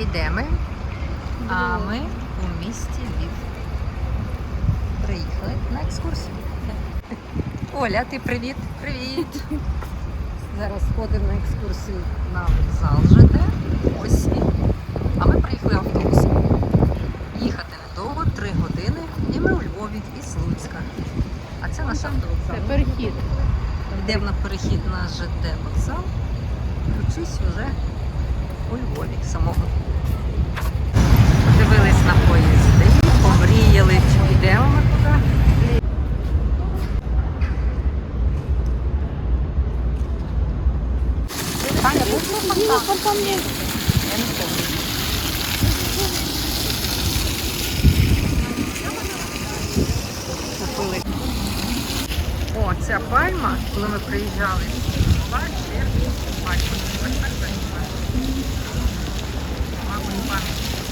І де ми? А ми у місті Львів. Приїхали на екскурсію. Оля, ти привіт. Привіт. Зараз ходимо на екскурсію на вокзал ЖД. Ось він. А ми приїхали автобусом. Їхати недовго, 3 години, і ми у Львові із Луцька. А це наш автовокзал. Це перехід. Йдемо на перехід на ЖД вокзал. Вчусь вже у Львові самого. Подивились на поїзди, помріяли, чи підемо ми туди. Я не. Купили. О, ця пальма, коли ми приїжджали, бачите, пальма. Ось так так. Мабуть, пам'ять поставили цій пальмі.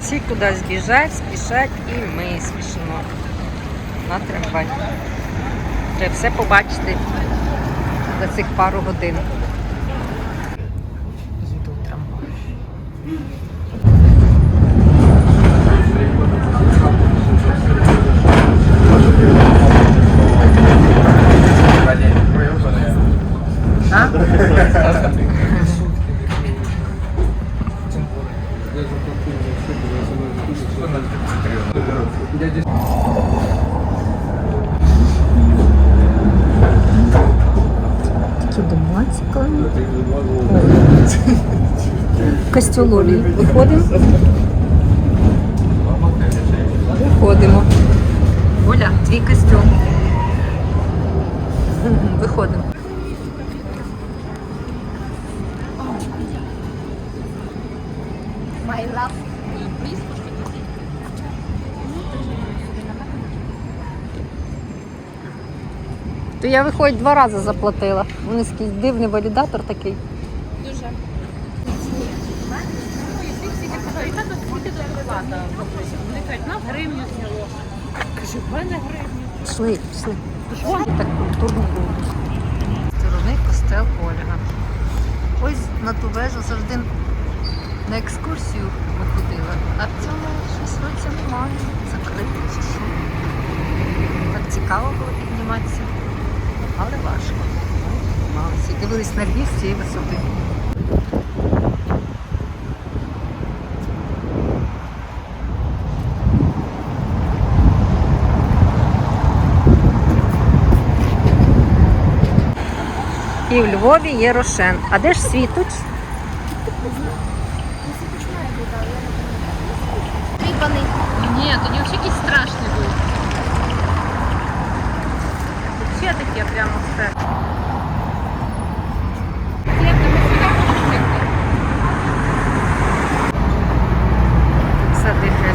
Всі кудись біжать, спішать і ми спішимо на трамвай. Треба все побачити за цих пару годин. Їду трамвай. My love. То я виходить два рази заплатила. Вони такий дивний валідатор такий. Дуже. І так скільки тут. Вони кажуть, нас гривню зняло. Кажу, в мене гривню. Пішли, пішли. І так культурно було. Сторони костел Ольга. Ось на ту вежу завжди на екскурсію ми ходили. А в цьому щось році немає. Закрито чи. Так цікаво було підніматися. Але важко. Малися. Дивились на Львів з цієї висоти. І в Львові є Рошен. А де ж світоч? Тріпаний. Ні, тоді взагалі якийсь страшний був. Ще таке прямо все. Все дихає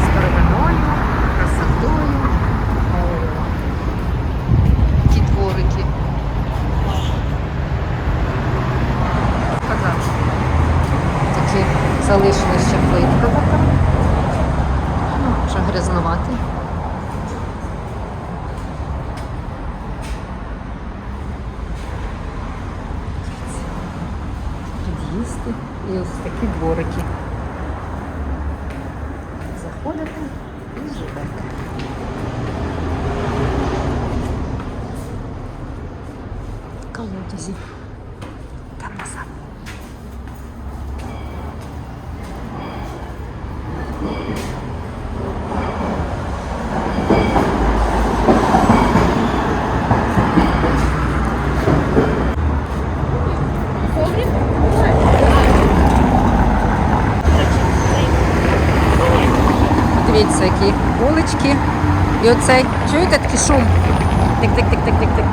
Дивіться, які вулички. І оцей, чуєте такий шум? Тик-тик-тик-тик-тик-тик.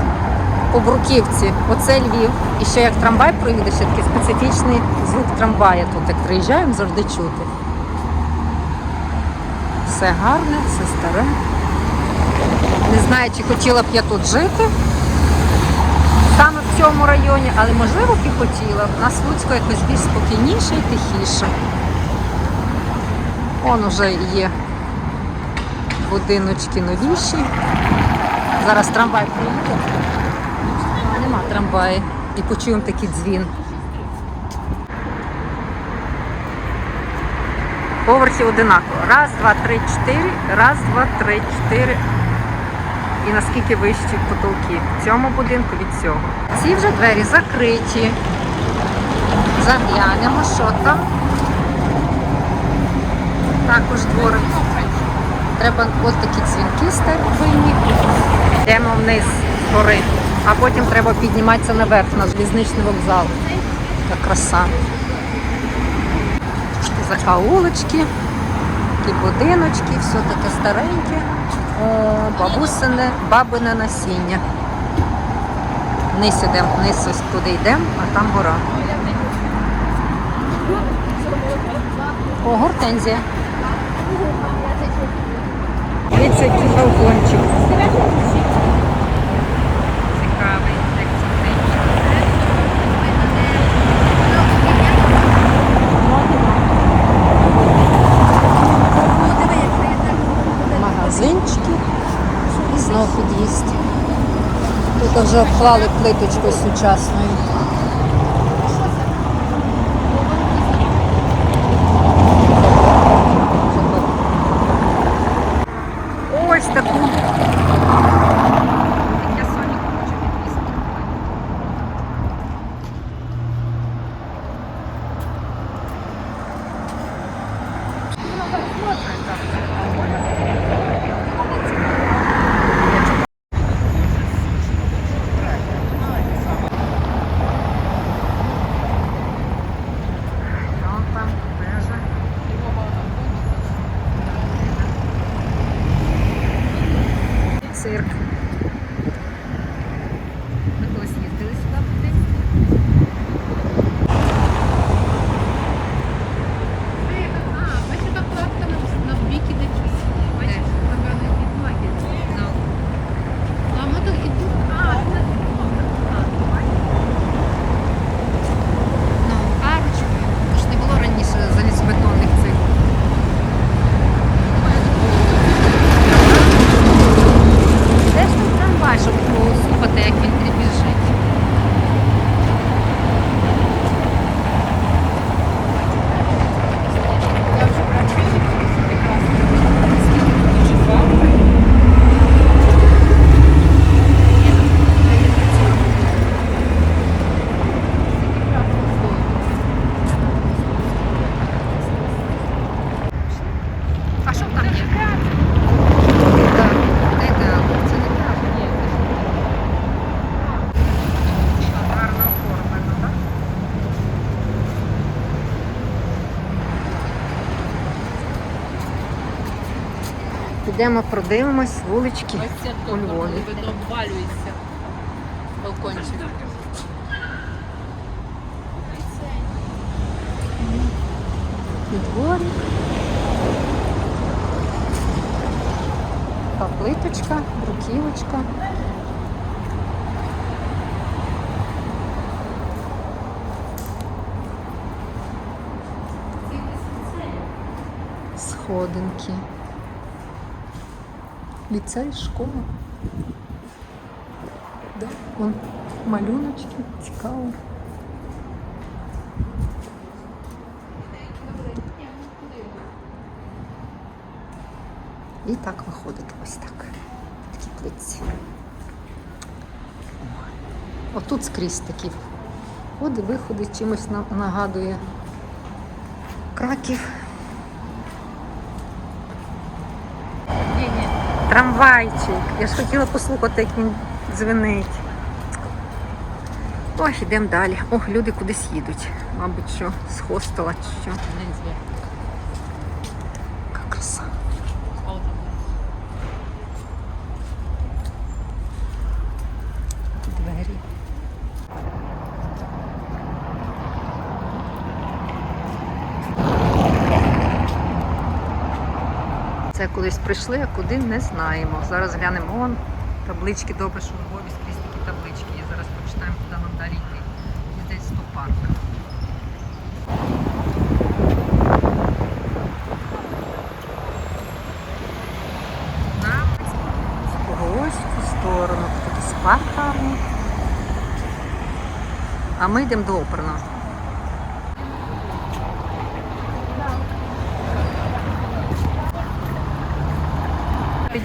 По бруківці. Оце Львів. І ще як трамвай проїде, ще такий специфічний звук трамвая тут. Як приїжджаємо, завжди чути. Все гарне, все старе. Не знаю, чи хотіла б я тут жити. Саме в цьому районі, але можливо б і хотіла. У нас Луцько якось більш спокійніше і тихіше. Он уже є будиночки новіші. Зараз трамвай приїде. Нема трамваю. і почуємо такий дзвін. Поверхи одинаково. Раз, два, три, чотири. Раз, два, три, чотири. І наскільки вищі потолки в цьому будинку від цього. Ці вже двері закриті. Заглянемо, що там. Також дворик. Треба ось такі дзвінки старовинні. Йдемо вниз з гори, а потім треба підніматися наверх на залізничний вокзал. Яка краса. Закаулочки, такі будиночки, все таке стареньке. О, бабусине, бабине насіння. Вниз ідемо, вниз ось туди йдемо, а там гора. О, гортензія. Дивіться, який балкончик. Цікавий, Магазинчики і знов під'їзд. Тут вже обклали плиточкою сучасною. Підемо продивимось вулички у Львові. обвалюється. Балкончик. І дворик. Така плиточка, бруківочка. Сходинки. Ліцей, школа. Да, вон малюночки, цікаво. І так виходить ось так. Такі плитці. Отут скрізь такі входи, виходи, чимось на- нагадує Краків. Ні, ні. Трамвайчик. Я ж хотіла послухати, як він дзвенить. Ой, йдемо далі. Ох, люди кудись їдуть. Мабуть, що з хостела чи що. Не зве. Яка краса. А от Двері. Це колись прийшли, а куди не знаємо. Зараз глянемо вон таблички добре, що у Львові скрізь такі таблички. є. зараз почитаємо, куди нам далі йти. І Десь 100 парк. На ось сторону. Тут і спарк. А ми йдемо до оперного.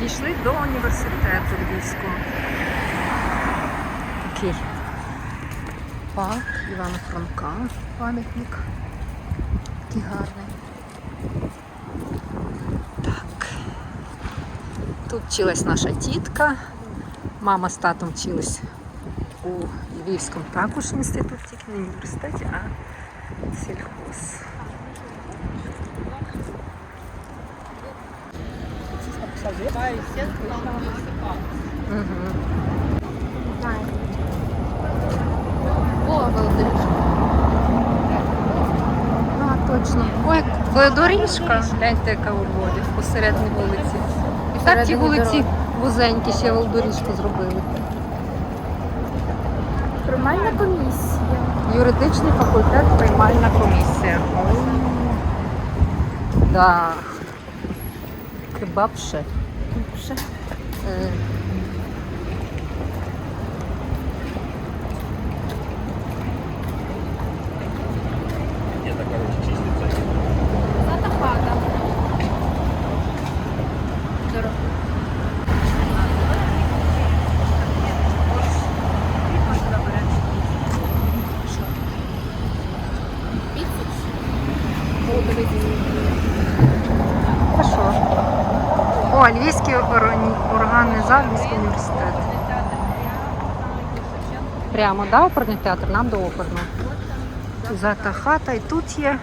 Підійшли до університету Львівського. Такий парк Івана Франка, пам'ятник. Такий гарний. Так. Тут вчилась наша тітка. Мама з татом вчились у Львівському також інституті, не університеті, а сільхоз. Угу. О, велодоріжка. А, точно. Ой, велодоріжка. Гляньте, яка у Львові, посередній вулиці. І так ті вулиці вузенькі ще велодоріжку зробили. Приймальна комісія. Юридичний факультет, приймальна комісія. Да. Кебаб ще. Ще. Е, Зата хата. Хорошо. О, Львівський органний зал Львівського університету. Прямо, да, оперний театр, нам до оперного. Зата хата і тут є.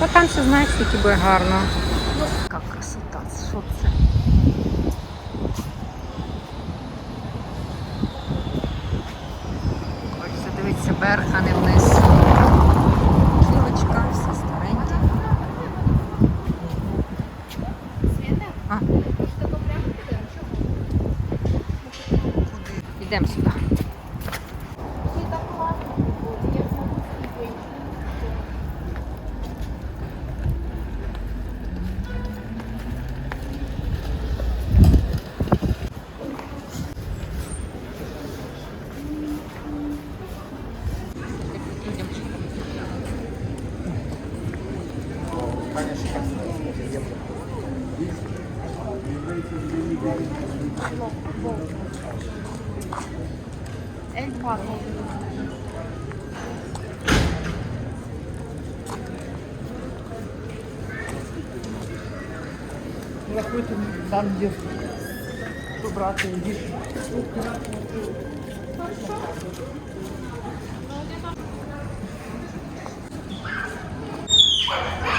Та там ще знаєш, скільки буде гарно. Яка красота, що це? Хочеться дивитися берег, а не вниз. Кілочка, все стареньке. А. Куди? Йдемо сюди. Заходите там, где брати їж.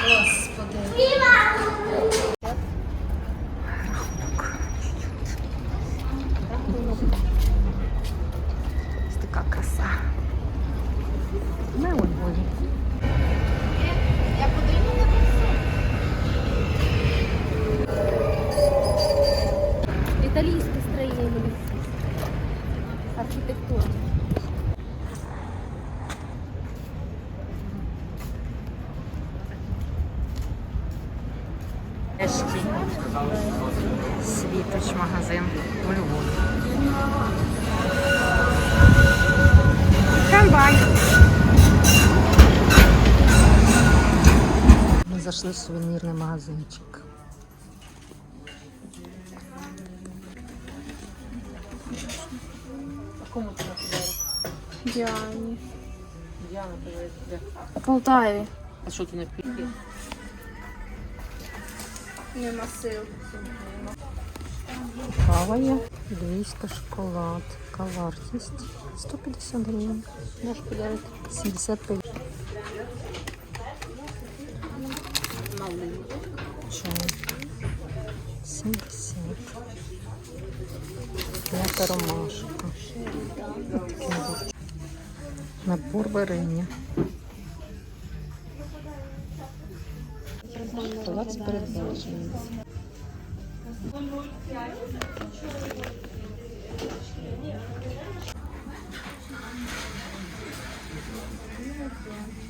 Ось Світоч магазин у Львові. Трамвай. Ми зайшли в сувенірний магазинчик. Діана привезла. Де? В Полтаві. А що ти не піки? Нема сил. Кава є. Львівська шоколад. Яка вартість? 150 гривень. Можеш подарити. 75. Чай. 70. М'ята ромашка. набор варення. Палац передбачений. Thank you.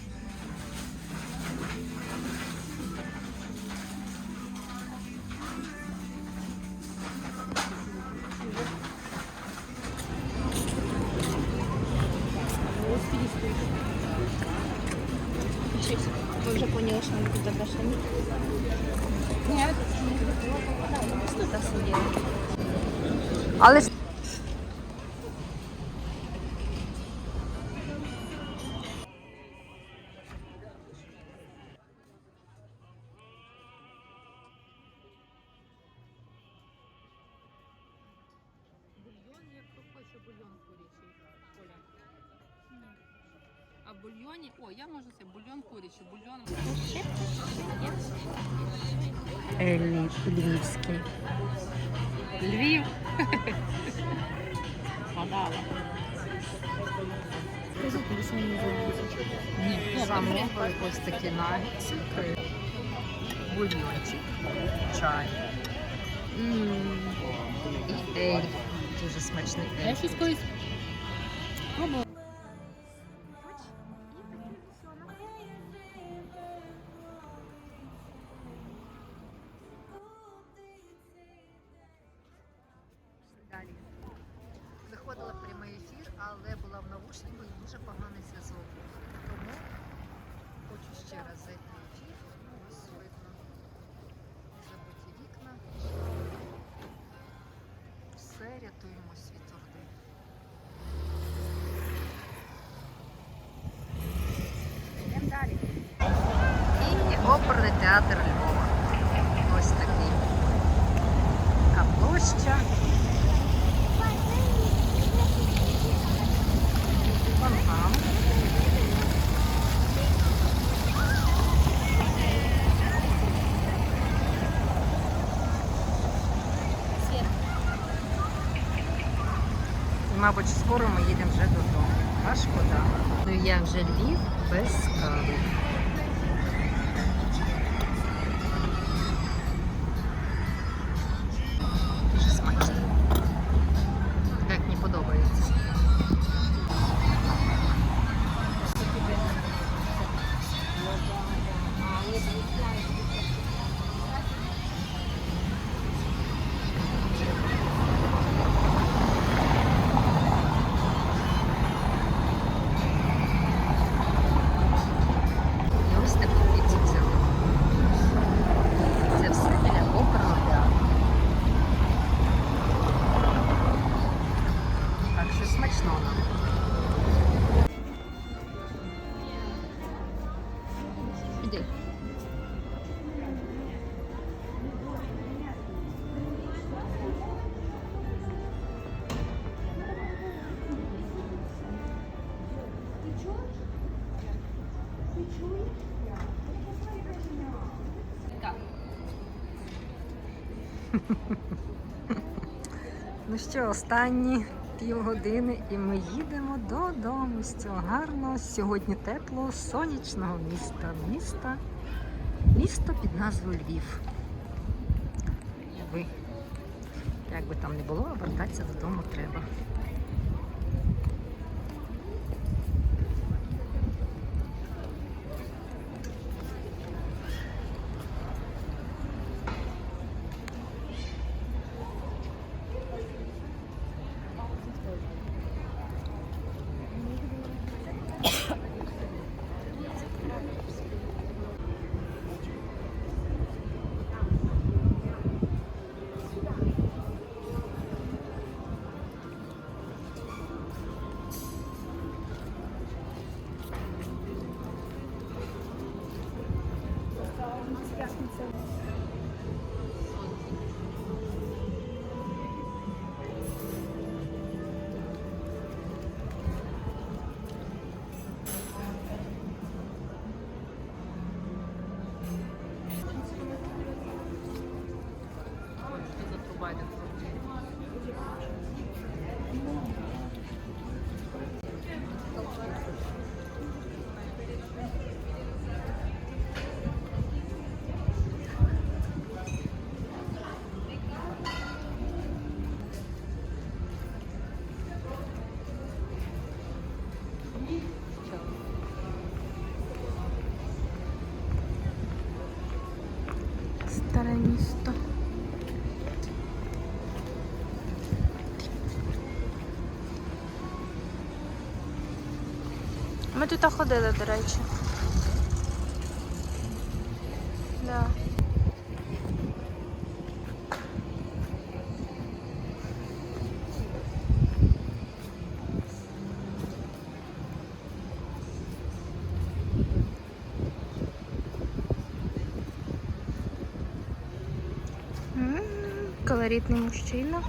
Але А бульйоні, о, я можу це бульйон курячий, бульйон. львівський. Львів. Гадала. Скажіть, мені зробити. Ні, хто? Замовили ось такі нагетси, бульйончик, чай і ель. Дуже смачний ель. Я щось колись пробувала. Виходила в прямий ефір, але була в навушнику і дуже поганий зв'язок. Тому хочу ще раз зайти в ефір. Ось видно. Забиті вікна. Все, рятуємось від орди. Йдемо далі. І оперний театр Львова. Ось такий. Така площа. Фонтан. І, мабуть, скоро ми їдемо вже додому. А шкода. Ну я вже Львів без кави. Ну що, останні півгодини і ми їдемо додому з цього гарного сьогодні теплого сонячного міста. Міста, місто під назвою Львів. Ви, як би там не було, а вертатися додому треба. тут ходили, до речі. Да. Колоритный мужчина.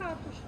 her 60